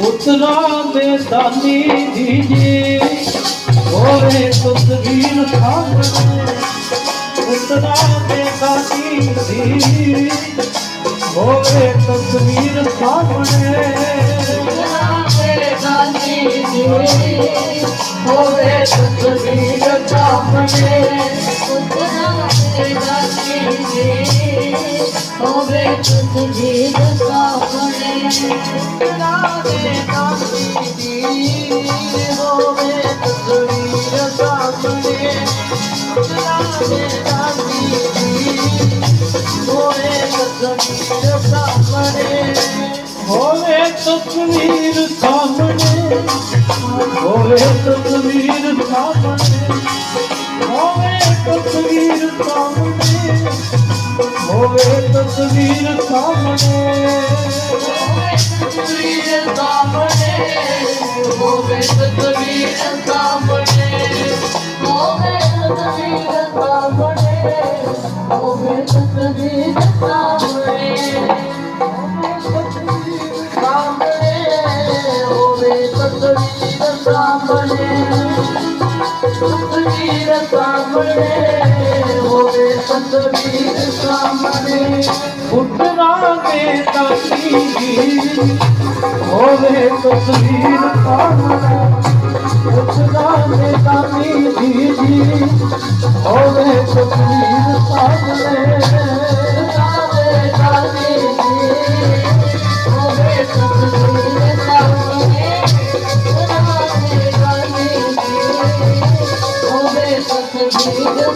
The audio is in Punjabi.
ਉਤਰਾ ਦੇ ਦਾਨੀ ਦੀਜੇ ਹੋਵੇ ਤਸਵੀਰ ਸਾਹਮਣੇ ਉਤਰਾ ਦੇ ਦੀ ਹੋਵੇ ਤਸਵੀਰ ਸਾਹਮਣੇ ਹੋਵੇ ਤਸਵੀਰ ਸਾਹਮਣੇ ਹੋਵੇ ਤਸਵੀਰ ਸਾਹਮਣੇ ਰਾਦੇ ਦਾਨੀ ਦੀ ਹੋਵੇ ਤਸਵੀਰ तस्वीर सामने होवे तस्वीर था ਹੋਵੇ ਤਸਵੀਰ ਸਾਹਮਣੇ। ਹੋਵੇ ਤਸਵੀਰ ਸਾਹਮਣੇ। ਹੋਵੇ ਤਸਵੀਰ ਸਾਹਮਣੇ। ਹੋਵੇ ਤਸਵੀਰ ਸਾਹਮਣੇ। ਹੋਵੇ ਤਸਵੀਰ ਸਾਹਮਣੇ। ਹੋਵੇ ਤਸਵੀਰ ਸਾਹਮਣੇ ਤਸਵੀਰ ਸਾਹਮਣੇ। ਤਸਵੀਰ ਸਾਹਮਣੇ ਹੋਵੇ ਤਸਵੀਰ ਤਾਕੀ ਹੋਵੇ ਤਸਵੀਰ ਸਾਹਮਣੇ